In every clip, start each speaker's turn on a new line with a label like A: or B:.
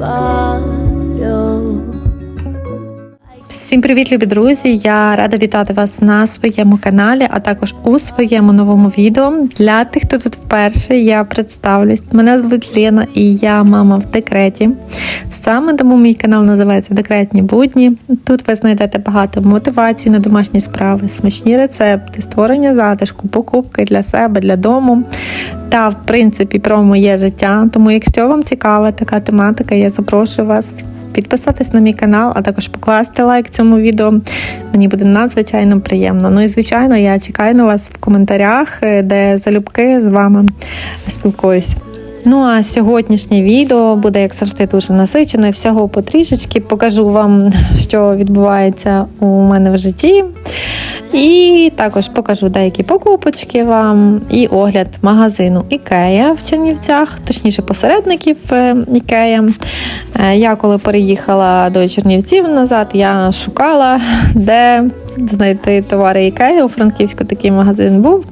A: Bye.
B: Всім привіт, любі друзі! Я рада вітати вас на своєму каналі, а також у своєму новому відео. Для тих, хто тут вперше, я представлюсь. Мене звуть Лена і я мама в декреті. Саме тому мій канал називається Декретні будні. Тут ви знайдете багато мотивації на домашні справи, смачні рецепти, створення затишку, покупки для себе, для дому. Та, в принципі, про моє життя. Тому, якщо вам цікава така тематика, я запрошую вас підписатись на мій канал, а також покласти лайк цьому відео. Мені буде надзвичайно приємно. Ну і звичайно, я чекаю на вас в коментарях, е, де залюбки з вами спілкуюсь. Ну а сьогоднішнє відео буде, як завжди, дуже насичене. Всього потрішечки покажу вам, що відбувається у мене в житті. І також покажу деякі покупочки вам і огляд магазину Ікея в Чернівцях, точніше посередників е, Ікея. Е, Я коли переїхала до Чернівців назад, я шукала, де знайти товари Ікея. У Франківську такий магазин був.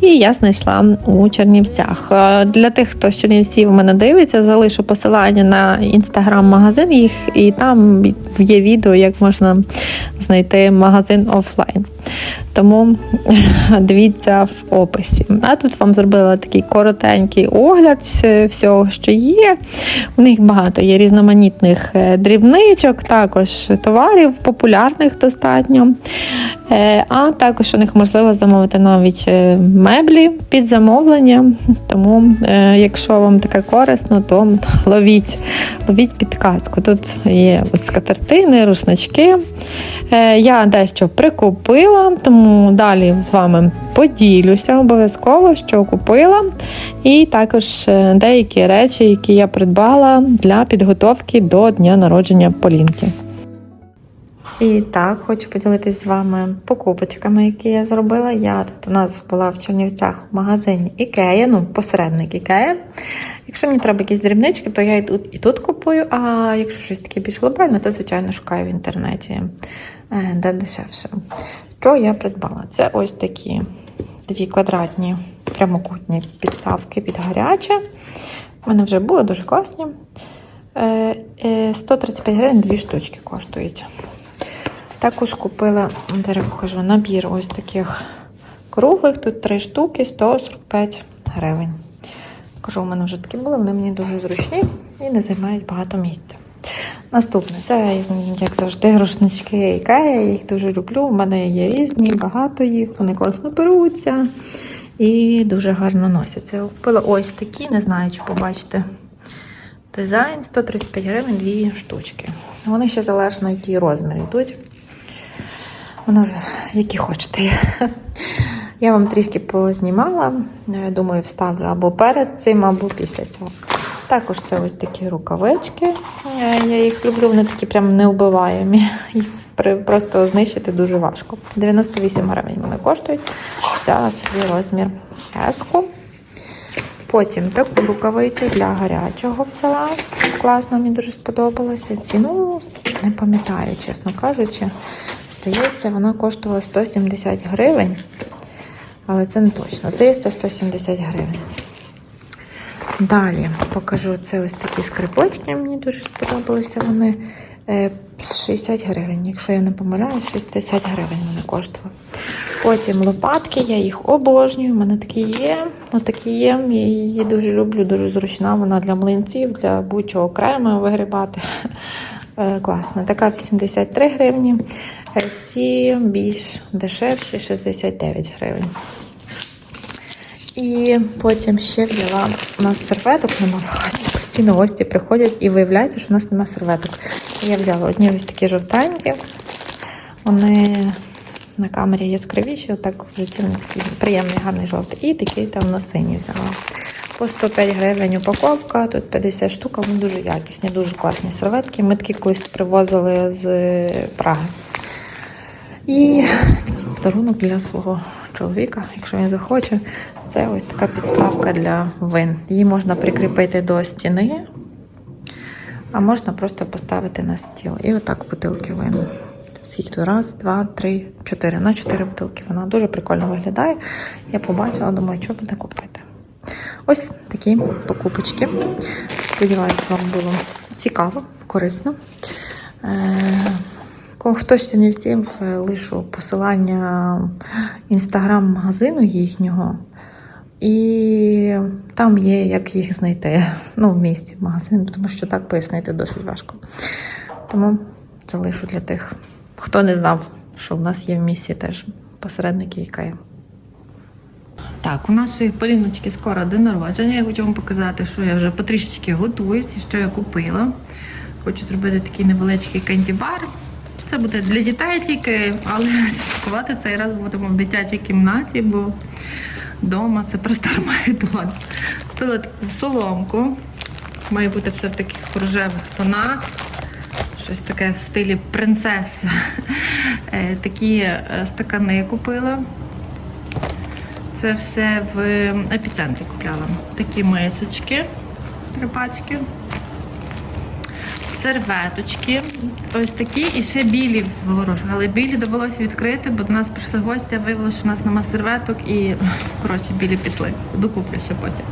B: І я знайшла у Чернівцях. Е, Для тих, хто з Чернівців мене дивиться, залишу посилання на інстаграм-магазин їх, і там є відео, як можна знайти магазин офлайн. Тому дивіться в описі. А тут вам зробила такий коротенький огляд всього, що є. У них багато є різноманітних е, дрібничок, також товарів популярних достатньо. Е, А також у них можливо замовити навіть е, меблі під замовлення. Тому, якщо вам таке корисно, то ловіть, ловіть підказку. Тут є от скатертини, рушнички. Я дещо прикупила, тому далі з вами поділюся обов'язково, що купила. І також е, деякі речі, які я придбала для підготовки до дня народження Полінки. І так, хочу поділитися з вами покупочками, які я зробила. Я тут у нас була в Чернівцях в магазині Ікея, ну, посередник Ікея. Якщо мені треба якісь дрібнички, то я і тут, і тут купую. А якщо щось таке більш глобальне, то звичайно шукаю в інтернеті, е, де дешевше. Що я придбала? Це ось такі дві квадратні прямокутні підставки під гаряче. У мене вже були дуже класні. Е, е, 135 гривень дві штучки коштують. Також купила, зараз покажу, набір ось таких круглих. Тут три штуки, 145 гривень. Кажу, у мене вже такі були, вони мені дуже зручні і не займають багато місця. Наступне, це, як завжди, рушнички Ікея, я їх дуже люблю. У мене є різні, багато їх, вони класно беруться і дуже гарно носяться. Я Купила ось такі, не знаю, чи побачите. Дизайн 135 гривень, дві штучки. Вони ще залежно, який розмір йдуть. Воно вже які хочете. Я вам трішки познімала. Думаю, вставлю або перед цим, або після цього. Також це ось такі рукавички. Е, Я їх люблю, вони такі прям неубиваємі. Їх просто знищити дуже важко. 98 гривень вони коштують. Взяла собі розмір S-ку. Потім таку рукавицю для гарячого взяла. Класно, мені дуже сподобалося. Ціну не пам'ятаю, чесно кажучи. Здається, вона коштувала 170 гривень, але це не точно. Здається, 170 гривень. Далі покажу це ось такі скрипочки. Мені дуже сподобалися вони. Е, 60 гривень, якщо я не помиляюсь, 60 гривень вони коштували. Потім лопатки, я їх обожнюю. У мене такі є. Отакі є. Я її дуже люблю, дуже зручна. Вона для млинців, для будь-чого окремо вигрібати. Е, Класно. Така 83 гривні. Е, Ці більш дешевші 69 гривень. І потім ще взяла. У нас серветок нема в хаті. Постійно гості приходять і виявляється, що у нас нема серветок. Я взяла одні ось такі жовтенькі. Вони на камері яскравіші, отак в житті вони такий приємний, гарний жовтий. І такий темно-синій взяла. По 105 гривень упаковка, тут 50 штук, вони дуже якісні, дуже класні серветки. Ми такі колись привозили з Праги. І такий подарунок для свого чоловіка, якщо він захоче. Це ось така підставка для вин. Її можна прикріпити до стіни, а можна просто поставити на стіл. І отак бутилки вин. Скільки? Раз, два, три, чотири. На чотири бутилки. Вона дуже прикольно виглядає. Я побачила, думаю, що буде купити. Ось такі покупочки. Сподіваюся, вам було цікаво, корисно. Е, ще не всім лишу посилання інстаграм-магазину їхнього. І там є, як їх знайти. Ну, в місті магазин, тому що так пояснити досить важко. Тому це лишу для тих, хто не знав, що в нас є в місті теж посередники Ікея. Так, у нашої Поліночки скоро день народження. Я хочу вам показати, що я вже потрішечки готуюсь і що я купила. Хочу зробити такий невеличкий кенді-бар. Це буде для дітей тільки, але святкувати цей раз будемо в дитячій кімнаті, бо вдома це просто Армагеддон. Купила таку соломку. Має бути все в таких рожевих тонах. Щось таке в стилі принцеса. Е, Такі е, стакани купила. Це все в епіцентрі купляла. Такі мисочки, три пачки. Серветочки, ось такі і ще білі в горошах. Але білі довелося відкрити, бо до нас прийшли гості, виявилося, що у нас нема серветок і коротше білі пішли. Докуплю ще потім.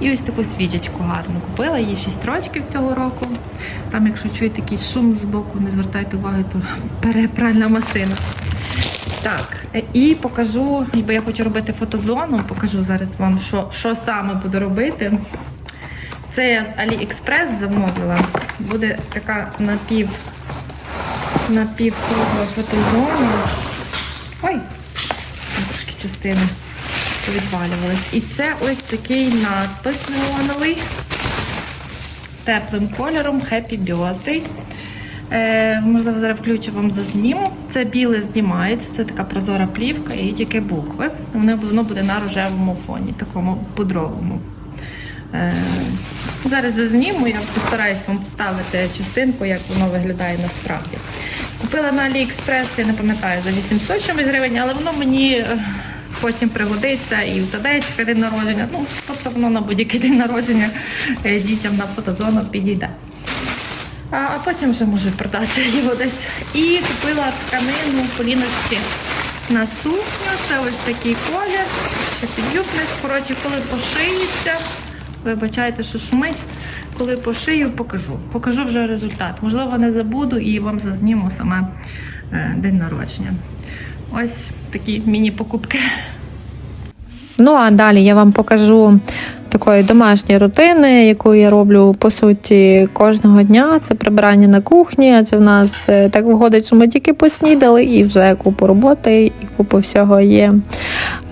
B: І ось таку свічечку гарну купила. Їй 6 років цього року. Там, якщо чуєте якийсь шум з боку, не звертайте уваги, то перепральна машина. Так, і покажу, бо я хочу робити фотозону, покажу зараз вам, що, що саме буду робити. Це я з AliExpress замовила. Буде така напів напівкругла фотозона. Ой, трошки частини повідвалювались. І це ось такий надпис неоновий теплим кольором Happy Birthday. Е, можливо, зараз включу вам зазніму. Це біле знімається, це така прозора плівка і тільки букви. Воно, буде на рожевому фоні, такому пудровому. Е, зараз зазніму, я постараюсь вам вставити частинку, як воно виглядає насправді. Купила на AliExpress, я не пам'ятаю, за 800 чимось гривень, але воно мені е, потім пригодиться і у Тадечка день народження. Ну, тобто воно на будь-який день народження е, дітям на фотозону підійде. А, а потім вже можу продати його десь. І купила тканину поліночки на сукню. Це ось такий колір, ще підюбник. Коротше, коли пошиється, вибачайте, що шумить. Коли пошию, покажу. Покажу вже результат. Можливо, не забуду і вам зазніму саме е, день народження. Ось такі міні-покупки. Ну а далі я вам покажу такої домашньої рутини, яку я роблю по суті кожного дня. Це прибирання на кухні. Адже в нас е, так виходить, що ми тільки поснідали і вже купу роботи, і купу всього є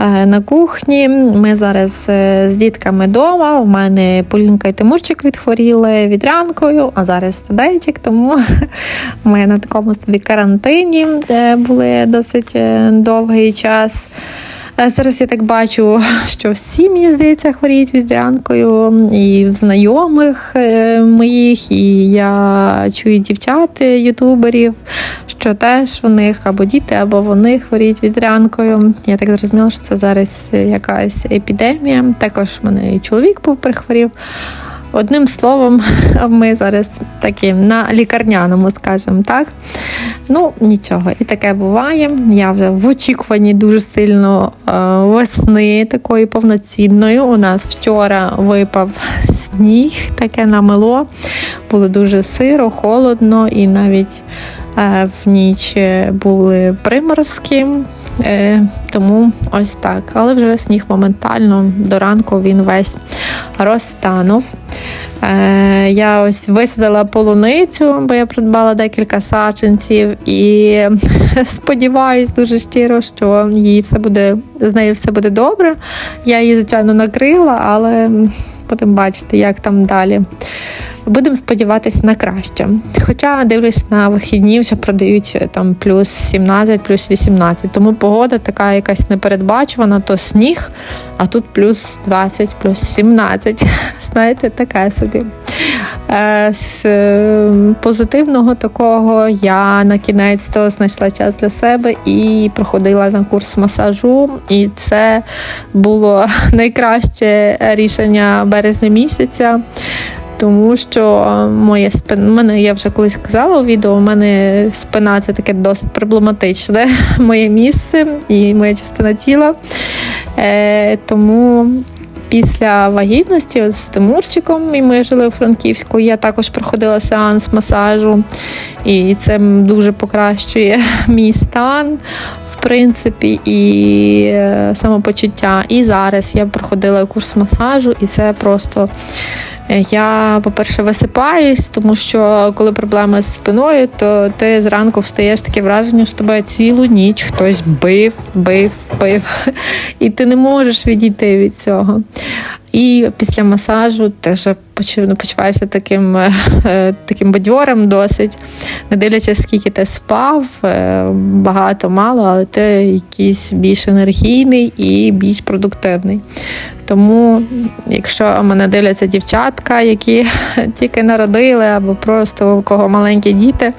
B: е, на кухні. Ми зараз е, з дітками вдома. У мене Полінка і Тимурчик відхворіли відрянкою, а зараз стадейчик, тому ми на такому собі карантині були досить довгий час. Е, Зараз я так бачу, що всі, мені здається, хворіють відрянкою, і в знайомих е, моїх, і я чую дівчат, ютуберів, що теж у них або діти, або вони хворіють відрянкою. Я так зрозуміла, що це зараз якась епідемія. Також в мене і чоловік був прихворів. Одним словом, ми зараз такі на лікарняному, скажімо так. Ну, нічого, і таке буває. Я вже в очікуванні дуже сильно е, весни, такої повноцінної. У нас вчора випав сніг, таке намело. Було дуже сиро, холодно, і навіть е, в ніч були приморозки. Е, тому ось так. Але вже сніг моментально до ранку він весь розтанув. Е, я ось висадила полуницю, бо я придбала декілька саджанців, і сподіваюсь дуже щиро, що їй все буде з нею все буде добре. Я її, звичайно, накрила, але будемо бачити, як там далі. Будемо сподіватися на краще. Хоча дивлюсь на вихідні, вже продають е, там плюс 17, плюс 18. Тому погода така якась непередбачувана, то сніг, а тут плюс 20, плюс 17. Знаєте, таке собі. Е, З е, позитивного такого я на кінець то знайшла час для себе і проходила на курс масажу. І це було найкраще рішення березня місяця. Тому що моя спина, мене я вже колись казала у відео, у мене спина це таке досить проблематичне моє місце і моя частина тіла. Е, тому після вагітності з Тимурчиком, і ми жили у Франківську, я також проходила сеанс масажу, і це дуже покращує мій стан. В принципі, і е, самопочуття. І зараз я проходила курс масажу, і це просто Я, по-перше, висипаюсь, тому що коли проблеми з спиною, то ти зранку встаєш таке враження, що тебе цілу ніч хтось бив, бив, бив, і ти не можеш відійти від цього. І після масажу ти вже почуваєшся таким, е, е, таким бадьором досить, не дивлячись, скільки ти спав, е, багато, мало, але ти якийсь більш енергійний і більш продуктивний. Тому, якщо мене дивляться дівчатка, які тільки народили, або просто у кого маленькі діти,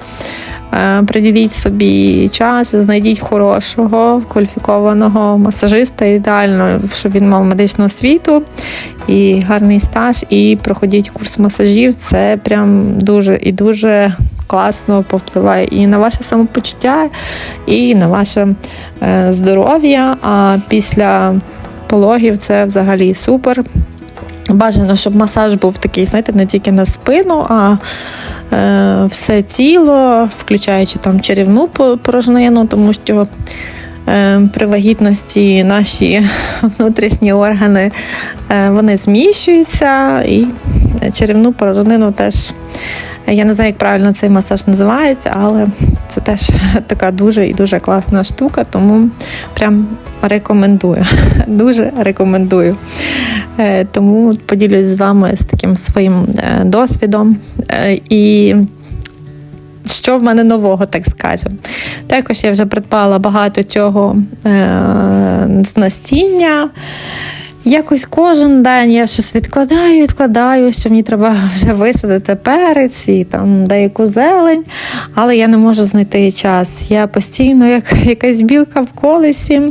B: приділіть собі час, знайдіть хорошого, кваліфікованого масажиста, ідеально, щоб він мав медичну освіту і гарний стаж, і проходіть курс масажів. Це прям дуже і дуже класно повпливає і на ваше самопочуття, і на ваше е, здоров'я. А після пологів це взагалі супер. Бажано, щоб масаж був такий, знаєте, не тільки на спину, а е, все тіло, включаючи там черівну порожнину, тому що е, при вагітності наші внутрішні органи е, вони зміщуються, і черівну порожнину теж. Я не знаю, як правильно цей масаж називається, але це теж така дуже і дуже класна штука, тому прям рекомендую. Дуже рекомендую. Е, Тому поділюсь з вами з таким своїм е, досвідом. Е, І що в мене нового, так скажемо. Також я вже придбала багато чого з настіння. Якось кожен день я щось відкладаю, відкладаю, що мені треба вже висадити перець і там деяку зелень, але я не можу знайти час. Я постійно, як якась білка в колесі,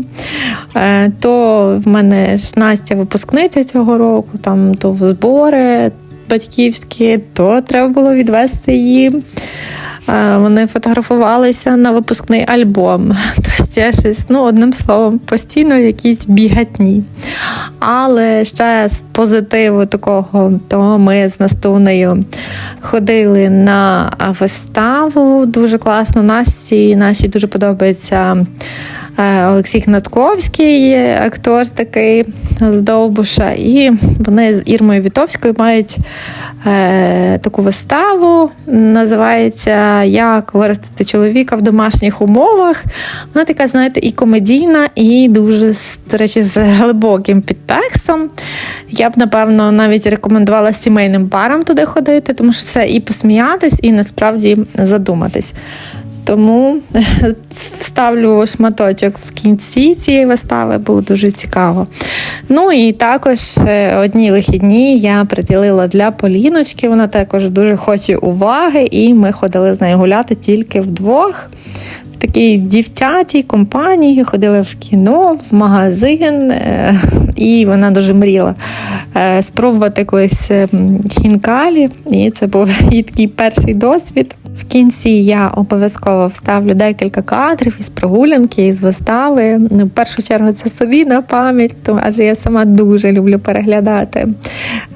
B: Е, то в мене ж Настя випускниця цього року, там то збори батьківські, то треба було відвести її. Е, Вони фотографувалися на випускний альбом, то ще щось. Ну, одним словом, постійно якісь бігатні. Але ще з позитиву такого, то ми з Настунею ходили на виставу. Дуже класно. Насті нашій дуже подобається. Е, Олексій Кнатковський, актор такий з Довбуша, і вони з Ірмою Вітовською мають е, таку виставу. Називається Як виростити чоловіка в домашніх умовах. Вона така, знаєте, і комедійна, і дуже, до речі, з глибоким підтекстом. Я б, напевно, навіть рекомендувала сімейним парам туди ходити, тому що це і посміятись, і насправді задуматись. Тому вставлю шматочок в кінці цієї вистави, було дуже цікаво. Ну і також е, одні вихідні я приділила для Поліночки. Вона також дуже хоче уваги, і ми ходили з нею гуляти тільки вдвох. В такій дівчатій компанії ходили в кіно, в магазин, е, і вона дуже мріяла е, спробувати колись е, хінкалі. І це був її такий перший досвід. В кінці я обов'язково вставлю декілька кадрів із прогулянки, із вистави. Ну, В першу чергу це собі на пам'ять, адже я сама дуже люблю переглядати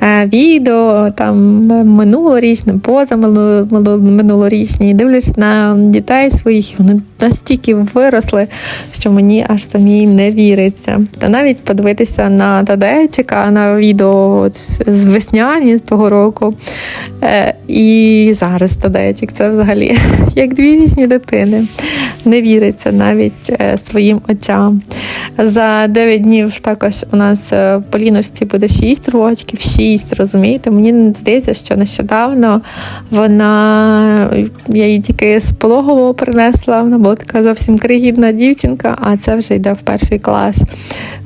B: е, відео там минулорічне, позаминулорічні. І дивлюсь на дітей своїх, вони настільки виросли, що мені аж самій не віриться. Та навіть подивитися на Тадечика, на відео з весняні з того року. Е, і зараз Тадечик це взагалі як дві різні дитини. Не віриться навіть е, своїм очам. За 9 днів також у нас е, в Поліночці буде 6 рочків, 6, розумієте? Мені здається, що нещодавно вона я її тільки з пологового принесла. Вона була така зовсім кригідна дівчинка, а це вже йде в перший клас.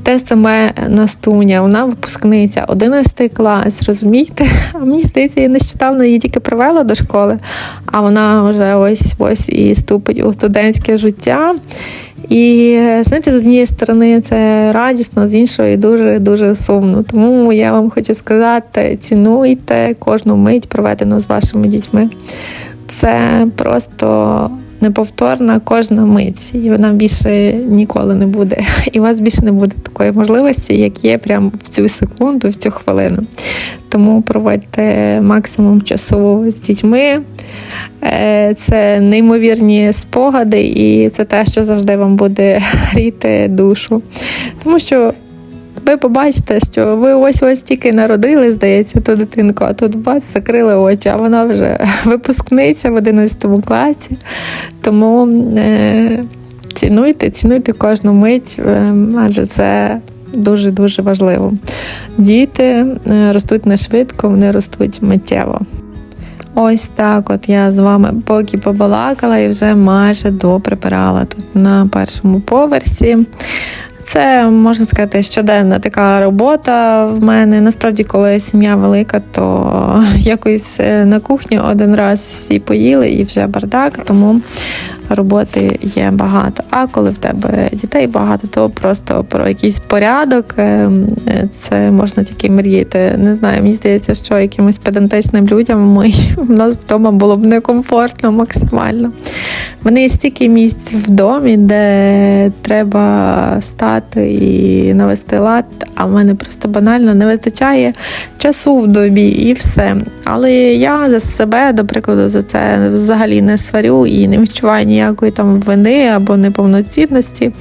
B: Те саме Настуня, вона випускниця, 11 клас, розумієте? А мені здається, я нещодавно її тільки привела до школи, а вона вже ось ось і ступить у студентське життя. І знаєте, з однієї сторони це радісно, з іншої дуже дуже сумно. Тому я вам хочу сказати: цінуйте кожну мить, проведену з вашими дітьми. Це просто неповторна кожна мить, і вона більше ніколи не буде. І у вас більше не буде такої можливості, як є прямо в цю секунду, в цю хвилину. Тому проводьте максимум часу з дітьми. Е, Це неймовірні спогади, і це те, що завжди вам буде гріти душу. Тому що ви побачите, що ви ось ось тільки народили, здається, ту дитинку, а тут бац, закрили очі, а вона вже випускниця в 11 класі. Тому е, цінуйте, цінуйте кожну мить, е, адже це дуже-дуже важливо. Діти е, ростуть не швидко, вони ростуть миттєво. Ось так от я з вами поки побалакала і вже майже доприбирала тут на першому поверсі. Це можна сказати щоденна така робота в мене. Насправді, коли сім'я велика, то якось е, на кухні один раз всі поїли і вже бардак, тому роботи є багато. А коли в тебе дітей багато, то просто про якийсь порядок е, е, це можна тільки мріяти. Не знаю, мені здається, що якимось педантичним людям ми в нас вдома було б некомфортно максимально. В мене є стільки місць в домі, де треба стати і навести лад, а в мене просто банально не вистачає часу в добі і все. Але я за себе, до прикладу, за це взагалі не сварю і не відчуваю ніякої там вини або неповноцінності.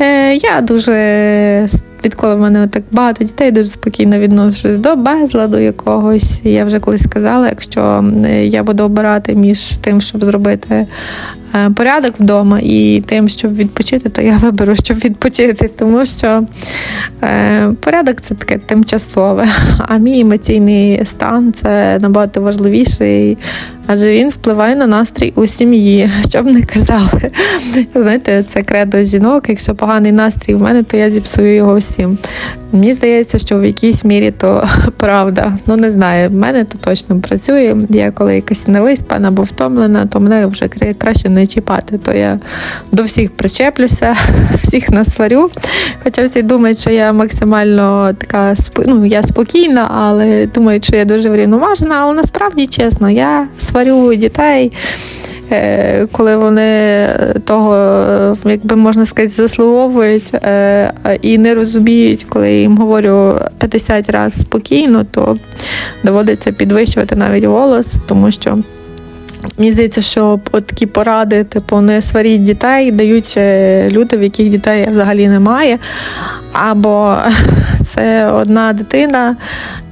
B: Е, Я дуже. Відколи в мене так багато дітей, дуже спокійно відношусь до безладу якогось. Я вже колись сказала, якщо я буду обирати між тим, щоб зробити е, порядок вдома і тим, щоб відпочити, то я виберу, щоб відпочити, тому що е, порядок це таке тимчасове, а мій емоційний стан це набагато важливіший, адже він впливає на настрій у сім'ї, що б не казали. Знаєте, це кредо жінок. Якщо поганий настрій в мене, то я зіпсую його всім. Мені здається, що в якійсь мірі то правда. Ну не знаю, в мене то точно працює. Я коли якась невиспана або втомлена, то мене вже краще не чіпати. То я до всіх причеплюся, всіх насварю. Хоча всі думають, що я максимально така ну, я спокійна, але думають, що я дуже врівноважена. Але насправді чесно, я сварю дітей. е, Коли вони того, якби можна сказати, заслуговують е, і не розуміють, коли я їм говорю 50 разів спокійно, то доводиться підвищувати навіть голос, тому що мені здається, що такі поради, типу, не сваріть дітей, дають е, люди, в яких дітей взагалі немає. Або це одна дитина,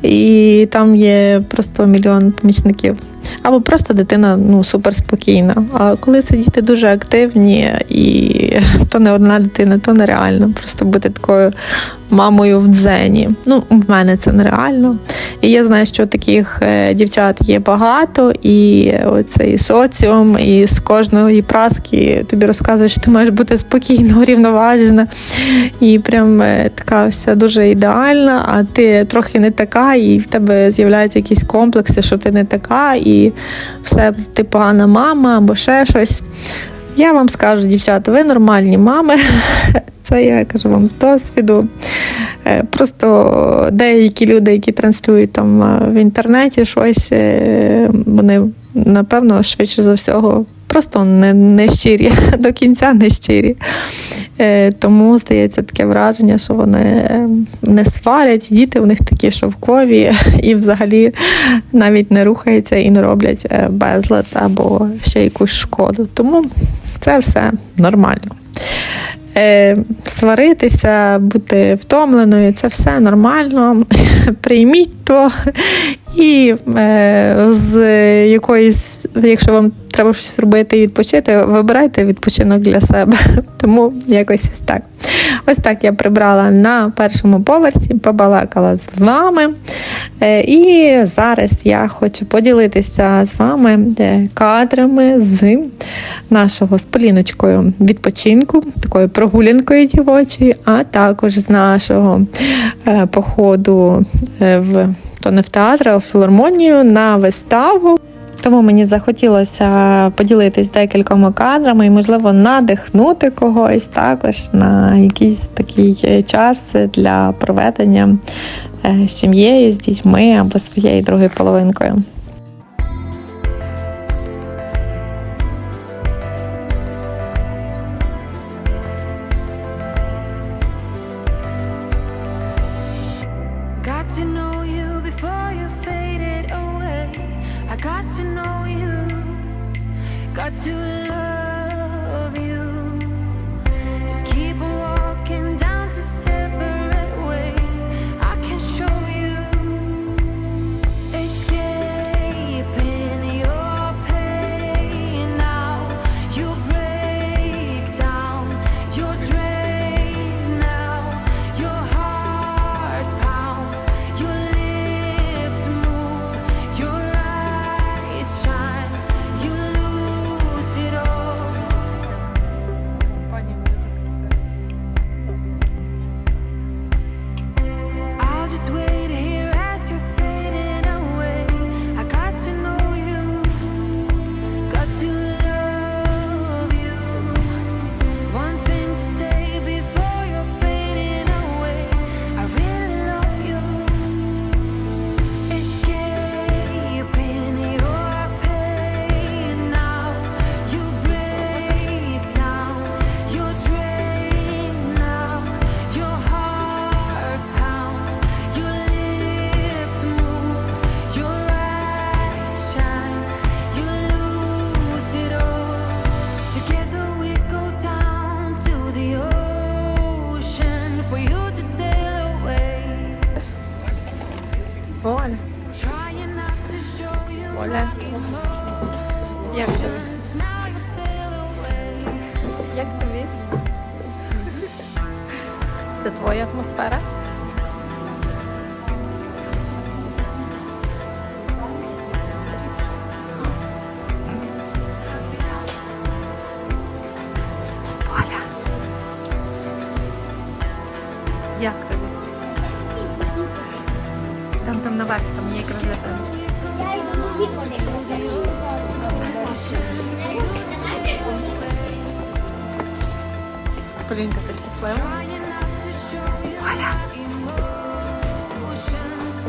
B: і там є просто мільйон помічників. Або просто дитина ну, суперспокійна. А коли це діти дуже активні, і то не одна дитина, то нереально. Просто бути такою мамою в дзені. Ну, в мене це нереально. І я знаю, що таких е, дівчат є багато, і оцей соціум, і з кожної праски тобі розказують, що ти маєш бути спокійно, урівноважена. І прям е, така вся дуже ідеальна, а ти трохи не така, і в тебе з'являються якісь комплекси, що ти не така, і все, ти погана мама або ще щось. Я вам скажу, дівчата, ви нормальні мами. Це я кажу вам з досвіду. Е, Просто деякі люди, які транслюють там е, в інтернеті щось, е, вони напевно швидше за всього. Просто не, не щирі, до кінця не щирі. Е, тому здається таке враження, що вони е, не сварять, діти у них такі шовкові і взагалі навіть не рухаються і не роблять е, безлад або ще якусь шкоду. Тому це все нормально. Е, сваритися, бути втомленою це все нормально. Прийміть то. І з якоїсь, якщо вам
A: треба щось робити і відпочити, вибирайте відпочинок для себе. Тому якось так. Ось так я прибрала на першому поверсі, побалакала з вами. Е, І зараз я хочу поділитися з вами е, кадрами з нашого з Поліночкою відпочинку, такою прогулянкою дівочою, а також з нашого е, походу в то не в театр, а в філармонію на виставу. Тому мені захотілося поділитись декількома кадрами і, можливо, надихнути когось також на якийсь такий е, час для проведення е, з сім'єю, з дітьми або своєю другою половинкою.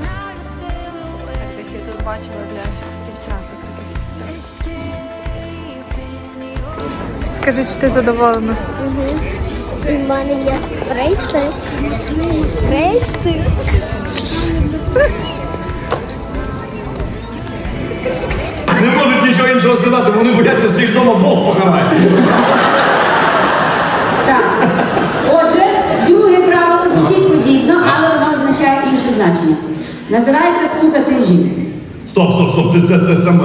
B: Now you sail away.
A: Десь я тут бачила для дівчаток. Скажи, чи ти задоволена?
C: І в мене є спрейти. Спрейти.
D: Не можуть нічого іншого сказати, вони бояться, що їх вдома Бог покарає.
E: Подібно, але воно означає інше значення. Називається слухати жінку.
D: Стоп, стоп, стоп, ти це, це саме.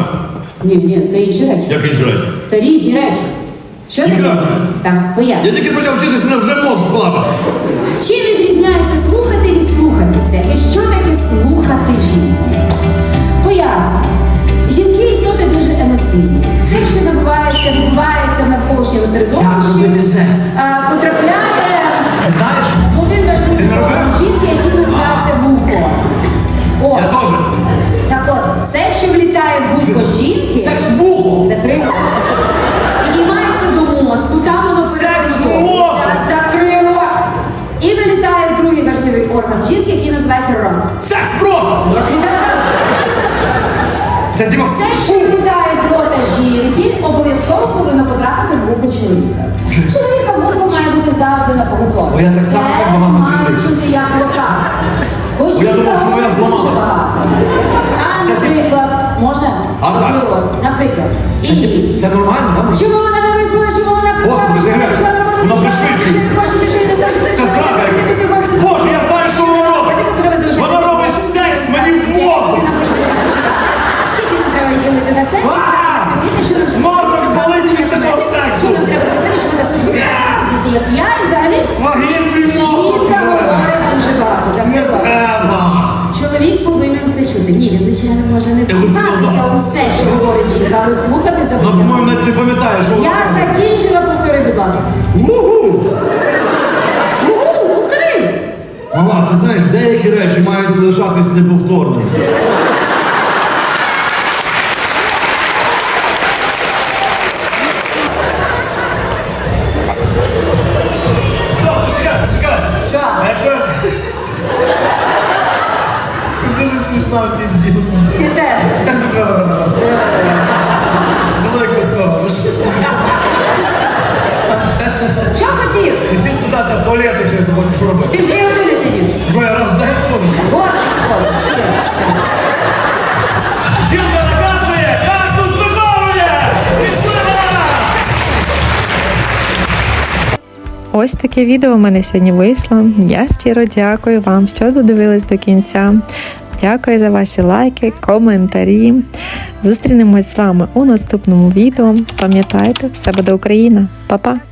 E: Ні, ні, це інші речі.
D: Як інші речі?
E: Це різні речі. Що таке?
D: разом?
E: Так,
D: Я
E: поясню.
D: тільки почав вчитись, мене вже мозок плавився.
E: Чим відрізняється слухати від слухатися? І що таке слухати жінку? Поясню. Жінки істоти дуже емоційні. Все, що набувається, відбувається в навколишньому середовищі,
D: секс?
E: а, потрапляє обов'язково повинно потрапити в вухо чоловіка. Чоловіка вухо має бути завжди на поготові.
D: Я так само так багато
E: має чути як лока. Бо
D: я
E: жінка
D: думав, що моя
E: робить дуже
D: зламалась.
E: багато. А,
D: Це ті-
E: наприклад, можна?
D: А, так.
E: Наприклад, наприклад.
D: Це,
E: І
D: це нормально, так?
E: Чому вона не визнала, чому вона
D: Господи, ти глянь, вона пришвидшується. Це зрада як я, і взагалі Вагітний мозок! дуже багато. треба! Чоловік повинен все
E: чути. Ні, він, звичайно, може не
D: вслухатися
E: усе, що
D: говорить
E: жінка, але слухати
D: По-моєму, навіть не пам'ятаєш, що
E: Я закінчила, повтори, будь ласка.
D: Угу!
E: Угу, повтори!
D: Мала, ти знаєш, деякі речі мають лишатись неповторними.
B: Таке відео у мене сьогодні вийшло. Я щиро дякую вам, що додивились до кінця. Дякую за ваші лайки, коментарі. Зустрінемось з вами у наступному відео. Пам'ятайте, все буде Україна. Па-па!